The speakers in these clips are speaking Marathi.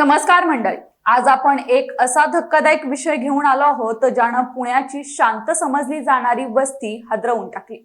नमस्कार मंडळी. आज आपण एक असा धक्कादायक विषय घेऊन आलो आहोत ज्यानं पुण्याची शांत समजली जाणारी वस्ती हादरवून टाकली.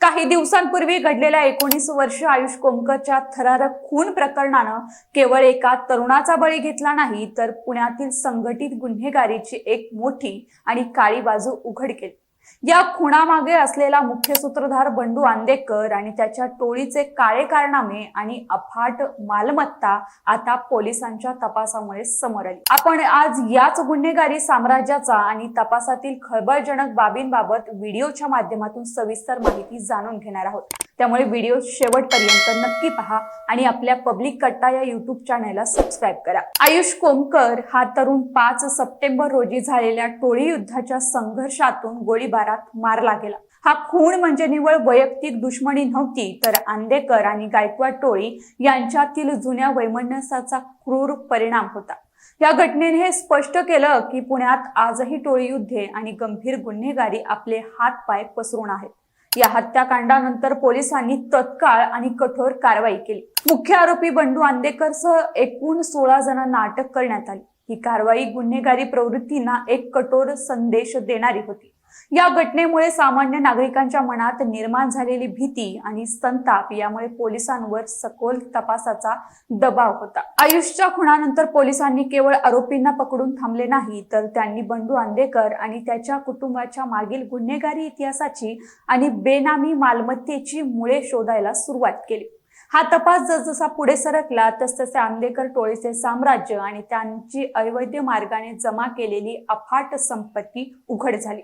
काही दिवसांपूर्वी घडलेल्या एकोणीस वर्ष आयुष कोमकरच्या थरारक खून प्रकरणानं केवळ एका तरुणाचा बळी घेतला नाही तर पुण्यातील संघटित गुन्हेगारीची एक मोठी आणि काळी बाजू उघड केली. या खुणामागे असलेला मुख्य सूत्रधार बंडू आंदेकर आणि त्याच्या टोळीचे काळे कारनामे आणि अफाट मालमत्ता आता पोलिसांच्या तपासामुळे समोर आली. आपण आज याच गुन्हेगारी साम्राज्याचा आणि तपासातील खळबळजनक बाबींबाबत व्हिडिओच्या माध्यमातून सविस्तर माहिती जाणून घेणार आहोत. त्यामुळे व्हिडिओ शेवटपर्यंत नक्की पहा आणि आपल्या पब्लिक कट्टा या युट्यूब चॅनलला सबस्क्राईब करा. आयुष कोमकर हा तरुण पाच सप्टेंबर रोजी झालेल्या टोळी युद्धाच्या संघर्षातून गोळीबारात मारला गेला. हा खून म्हणजे निवळ वैयक्तिक दुश्मनी नव्हती तर आंदेकर आणि गायकवाड टोळी यांच्यातील जुन्या वैमनस्याचा क्रूर परिणाम होता. या घटनेने हे स्पष्ट केलं की पुण्यात आजही टोळी युद्धे आणि गंभीर गुन्हेगारी आपले हात पाय पसरून आहेत. या हत्याकांडानंतर पोलिसांनी तत्काळ आणि कठोर कारवाई केली. मुख्य आरोपी बंडू आंदेकरसह एकूण सोळा जणांना अटक करण्यात आली. ही कारवाई गुन्हेगारी प्रवृत्तींना एक कठोर संदेश देणारी होती. या घटनेमुळे सामान्य नागरिकांच्या मनात निर्माण झालेली भीती आणि संताप यामुळे पोलिसांवर सखोल तपासाचा दबाव होता. आयुषच्या खुणानंतर पोलिसांनी केवळ आरोपींना पकडून थांबले नाही तर त्यांनी बंडू आंदेकर आणि त्याच्या कुटुंबाच्या मागील गुन्हेगारी इतिहासाची आणि बेनामी मालमत्तेची मुळे शोधायला सुरुवात केली. हा तपास जसजसा पुढे सरकला तसतसे आंदेकर टोळीचे साम्राज्य आणि त्यांची अवैध मार्गाने जमा केलेली अफाट संपत्ती उघड झाली.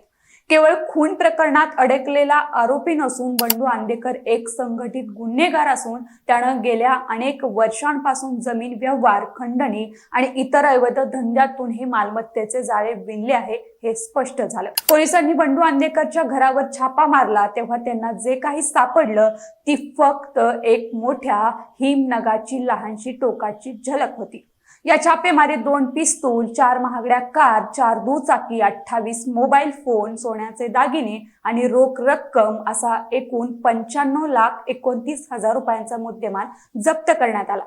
केवळ खून प्रकरणात अडकलेला आरोपी नसून बंडू आंदेकर एक संघटित गुन्हेगार असून त्यानं गेल्या अनेक वर्षांपासून जमीन व्यवहार खंडणी आणि इतर अवैध धंद्यातून हे मालमत्तेचे जाळे विणले आहे हे स्पष्ट झालं. पोलिसांनी बंडू आंदेकरच्या घरावर छापा मारला तेव्हा त्यांना जे काही सापडलं ती फक्त एक मोठ्या हिमनगाची लहानशी टोकाची झलक होती. या छापेमारीत दोन पिस्तूल चार महागड्या कार चार दुचाकी अठ्ठावीस मोबाईल फोन सोन्याचे दागिने आणि रोख रक्कम असा एकूण पंच्याण्णव लाख एकोणतीस हजार रुपयांचा मुद्देमाल जप्त करण्यात आला.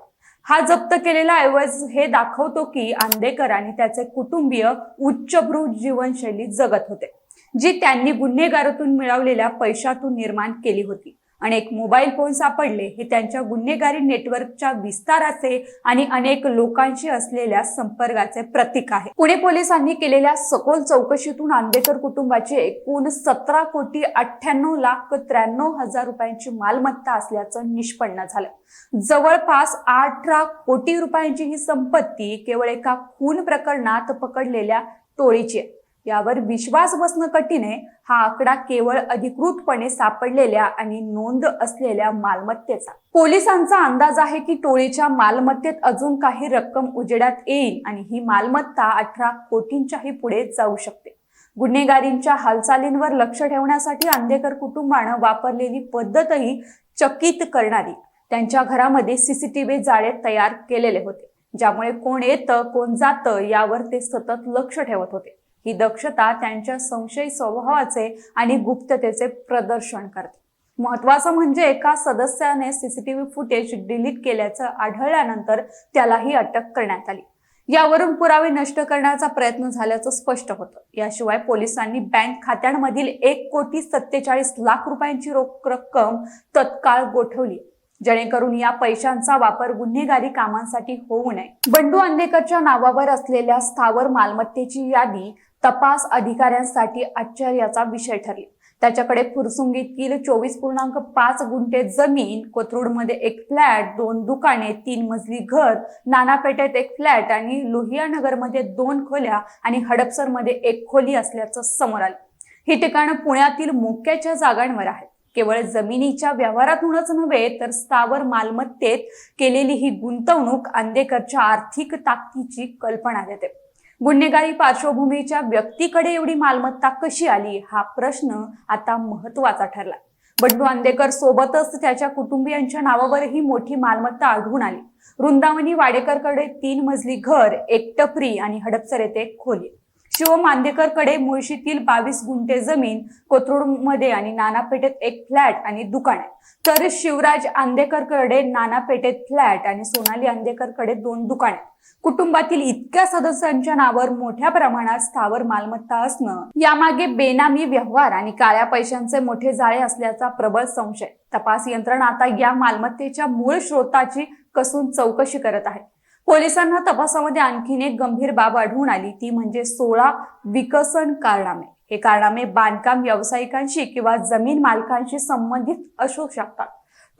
हा जप्त केलेला ऐवज हे दाखवतो की आंदेकर आणि त्याचे कुटुंबीय उच्चभ्रू जीवनशैली जगत होते जी त्यांनी गुन्हेगारातून मिळवलेल्या पैशातून निर्माण केली होती. अनेक मोबाईल फोन सापडले हे त्यांच्या गुन्हेगारी नेटवर्कच्या विस्ताराचे आणि अनेक लोकांशी असलेल्या संपर्काचे प्रतीक आहे. पुणे पोलिसांनी केलेल्या सखोल चौकशीतून आंबेकर कुटुंबाची एकूण सतरा कोटी अठ्ठ्याण्णव लाख त्र्याण्णव हजार रुपयांची मालमत्ता असल्याचं निष्पन्न झालं. जवळपास अठरा कोटी रुपयांची ही संपत्ती केवळ एका खून प्रकरणात पकडलेल्या टोळीची आहे. यावर विश्वास बसणं कठीण आहे. हा आकडा केवळ अधिकृतपणे सापडलेल्या आणि नोंद असलेल्या मालमत्तेचा. पोलिसांचा अंदाज आहे की टोळीच्या मालमत्तेत अजून काही रक्कम उजेडात येईल आणि ही मालमत्ता अठरा कोटींच्याही पुढे जाऊ शकते. गुन्हेगारींच्या हालचालींवर लक्ष ठेवण्यासाठी आंदेकर कुटुंबानं वापरलेली पद्धतही चकित करणारी. त्यांच्या घरामध्ये सीसीटीव्ही जाळे तयार केलेले होते. ज्यामुळे कोण येतं कोण जातं यावर ते सतत लक्ष ठेवत होते. ही दक्षता त्यांच्या संशयी स्वभावाचे आणि गुप्ततेचे प्रदर्शन करते. महत्वाचं म्हणजे एका सदस्याने सीसीटीव्ही फुटेज डिलीट केल्याचं आढळल्यानंतर त्यालाही अटक करण्यात आली. यावरून पुरावे नष्ट करण्याचा प्रयत्न झाल्याचं स्पष्ट होतं. याशिवाय पोलिसांनी बँक खात्यांमधील एक कोटी सत्तेचाळीस लाख रुपयांची रोख रक्कम तत्काळ गोठवली जेणेकरून या पैशांचा वापर गुन्हेगारी कामांसाठी होऊ नये. बंडू अंदेकरच्या नावावर असलेल्या स्थावर मालमत्तेची यादी तपास अधिकाऱ्यांसाठी आश्चर्याचा विषय ठरली. त्याच्याकडे फुरसुंगीतील चोवीस पूर्णांक पाच गुंठे जमीन कोथरूडमध्ये एक फ्लॅट दोन दुकाने तीन मजली घर नानापेठेत एक फ्लॅट आणि लोहियानगरमध्ये दोन खोल्या आणि हडपसरमध्ये एक खोली असल्याचं समोर आलं. ही ठिकाणं पुण्यातील मोक्याच्या जागांवर आहेत. केवळ जमिनीच्या व्यवहारातूनच नव्हे तर स्थावर मालमत्तेत केलेली ही गुंतवणूक आंदेकरच्या आर्थिक ताकदीची कल्पना देते. गुन्हेगारी पार्श्वभूमीच्या व्यक्तीकडे एवढी मालमत्ता कशी आली हा प्रश्न आता महत्त्वाचा ठरला. बंडू आंदेकर सोबतच त्याच्या कुटुंबियांच्या नावावरही मोठी मालमत्ता आढळून आली. वृंदावनी वाडेकरकडे तीन मजली घर एक टपरी आणि हडपसर येथे खोली. शिव मांदेकरकडे मुळशीतील बावीस गुंठे जमीन कोथरूडमध्ये आणि नानापेठेत एक फ्लॅट आणि दुकान आहे. तर शिवराज आंदेकरकडे नानापेठेत फ्लॅट आणि सोनाली आंदेकरकडे दोन दुकान आहेत. कुटुंबातील इतक्या सदस्यांच्या नावावर मोठ्या प्रमाणात स्थावर मालमत्ता असणं यामागे बेनामी व्यवहार आणि काळ्या पैशांचे मोठे जाळे असल्याचा प्रबळ संशय. तपास यंत्रणा आता या मालमत्तेच्या मूळ स्रोताची कसून चौकशी करत आहे. पोलिसांना तपासामध्ये आणखीन एक गंभीर बाब आढळून आली. ती म्हणजे सोळा विकसन कारनामे. हे कारनामे बांधकाम व्यावसायिकांशी किंवा जमीन मालकांशी संबंधित असू शकतात.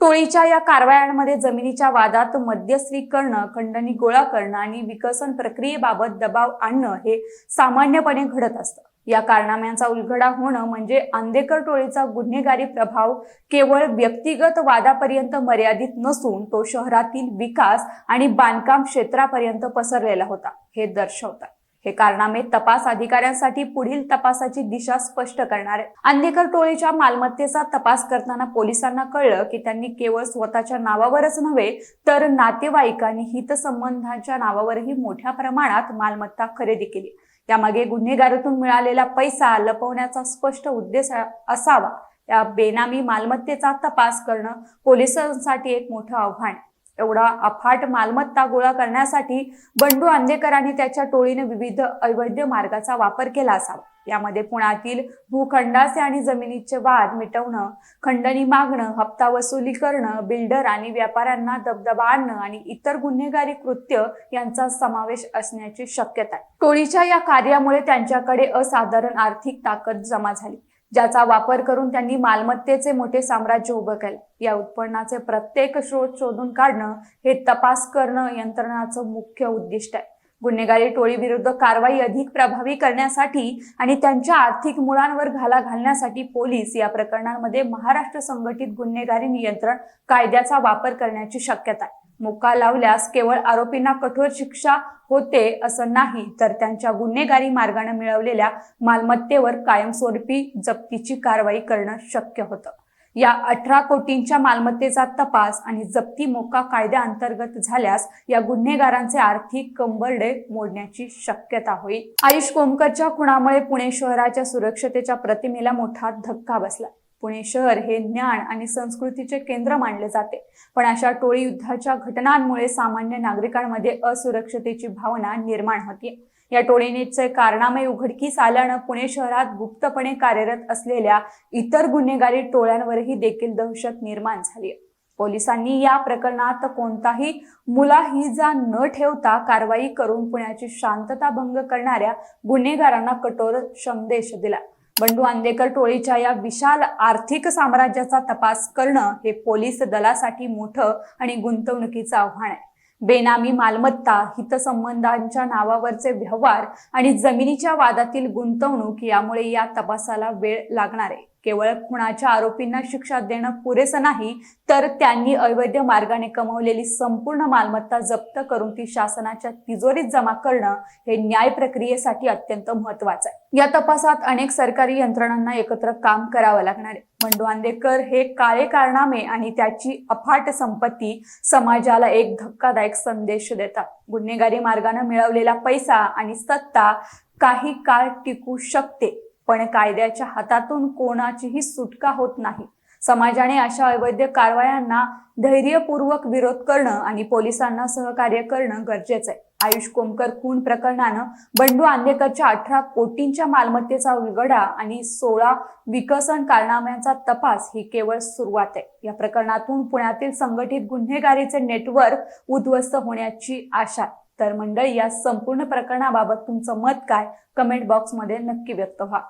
टोळीच्या या कारवायांमध्ये जमिनीच्या वादात मध्यस्थी करणं खंडणी गोळा करणं आणि विकसन प्रक्रियेबाबत दबाव आणणं हे सामान्यपणे घडत असतं. या कारनाम्यांचा उलगडा होणं म्हणजे आंदेकर टोळीचा गुन्हेगारी प्रभाव केवळ व्यक्तिगत वादापर्यंत मर्यादित नसून तो शहरातील विकास आणि बांधकाम क्षेत्रापर्यंत पसरलेला होता हे दर्शवतात. हे कारनामे तपास अधिकाऱ्यांसाठी पुढील तपासाची दिशा स्पष्ट करणार आहे अंधेकर टोळीच्या मालमत्तेचा तपास करताना पोलिसांना कळलं की त्यांनी केवळ स्वतःच्या नावावरच नव्हे तर नातेवाईक आणि हितसंबंधांच्या नावावरही मोठ्या प्रमाणात मालमत्ता खरेदी केली. यामागे गुन्हेगारीतून मिळालेला पैसा लपवण्याचा स्पष्ट उद्देश असावा. या बेनामी मालमत्तेचा तपास करणं पोलिसांसाठी एक मोठं आव्हान एवढा अफाट मालमत्ता गोळा करण्यासाठी बंडू आंदेकर आणि त्याच्या टोळीने विविध अवैध मार्गाचा वापर केला असावा. यामध्ये पुण्यातील भूखंडाचे आणि जमिनीचे वाद मिटवणं खंडणी मागणं हप्ता वसुली करणं बिल्डर आणि व्यापाऱ्यांना दबदबा आणणं आणि इतर गुन्हेगारी कृत्य यांचा समावेश असण्याची शक्यता आहे. टोळीच्या या कार्यामुळे त्यांच्याकडे असाधारण आर्थिक ताकद जमा झाली. ज्याचा वापर करून त्यांनी मालमत्तेचे मोठे साम्राज्य उभं केलं. या उत्पन्नाचे प्रत्येक स्रोत शोधून काढणं हे तपास करणं यंत्रणाचं मुख्य उद्दिष्ट आहे. गुन्हेगारी टोळी विरुद्ध कारवाई अधिक प्रभावी करण्यासाठी आणि त्यांच्या आर्थिक मुळांवर घाला घालण्यासाठी पोलीस या प्रकरणांमध्ये महाराष्ट्र संघटित गुन्हेगारी नियंत्रण कायद्याचा वापर करण्याची शक्यता आहे. मुका लावल्यास केवळ आरोपींना कठोर शिक्षा होते असं नाही तर त्यांच्या गुन्हेगारी मार्गाने मिळवलेल्या मालमत्तेवर कायमस्वरूपी जप्तीची कारवाई करणं शक्य होतं. या अठरा कोटींच्या मालमत्तेचा तपास आणि जप्ती मोका कायद्याअंतर्गत झाल्यास या गुन्हेगारांचे आर्थिक कंबरडे मोडण्याची शक्यता होईल. आयुष कोमकरच्या खुणामुळे पुणे शहराच्या सुरक्षतेच्या प्रतिमेला मोठा धक्का बसला. पुणे शहर हे ज्ञान आणि संस्कृतीचे केंद्र मानले जाते. पण अशा टोळी युद्धाच्या घटनांमुळे सामान्य नागरिकांमध्ये असुरक्षतेची भावना निर्माण होती. या टोळीनेचे कारनामे उघडकीस आल्यानं पुणे शहरात गुप्तपणे कार्यरत असलेल्या इतर गुन्हेगारी टोळ्यांवरही देखील दहशत निर्माण झाली. पोलिसांनी या प्रकरणात कोणताही मुलाहिजा न ठेवता कारवाई करून पुण्याची शांतता भंग करणाऱ्या गुन्हेगारांना कठोर संदेश दिला. बंडू आंदेकर टोळीच्या या विशाल आर्थिक साम्राज्याचा तपास करणं हे पोलीस दलासाठी मोठं आणि गुंतवणुकीचं आव्हान आहे. बेनामी मालमत्ता हितसंबंधांच्या नावावरचे व्यवहार आणि जमिनीच्या वादातील गुंतवणूक यामुळे या तपासाला वेळ लागणार आहे. केवळ खुणाच्या आरोपींना शिक्षा देणं पुरेसं नाही तर त्यांनी अवैध मार्गाने कमवलेली संपूर्ण मालमत्ता जप्त करून ती शासनाच्या तिजोरीत जमा करणं हे न्याय प्रक्रियेसाठी अत्यंत महत्वाचं आहे. या तपासात अनेक सरकारी यंत्रणांना एकत्र काम करावं लागणार आहे. बंडू आंदेकर हे काळे कारनामे आणि त्याची अफाट संपत्ती समाजाला एक धक्कादायक संदेश देतात. गुन्हेगारी मार्गाने मिळवलेला पैसा आणि सत्ता काही काळ टिकू शकते. पण कायद्याच्या हातातून कोणाचीही सुटका होत नाही. समाजाने अशा अवैध कारवायांना धैर्यपूर्वक विरोध करणं आणि पोलिसांना सहकार्य करणं गरजेचं आहे. आयुष कोमकर खून प्रकरणानं बंडू आंदेकरच्या अठरा कोटींच्या मालमत्तेचा उलगडा आणि सोळा विकसन कारनाम्यांचा तपास ही केवळ सुरुवात आहे. या प्रकरणातून पुण्यातील संघटित गुन्हेगारीचे नेटवर्क उद्ध्वस्त होण्याची आशा आहे. तर मंडळी या संपूर्ण प्रकरणाबाबत तुमचं मत काय? कमेंट बॉक्समध्ये नक्की व्यक्त व्हा.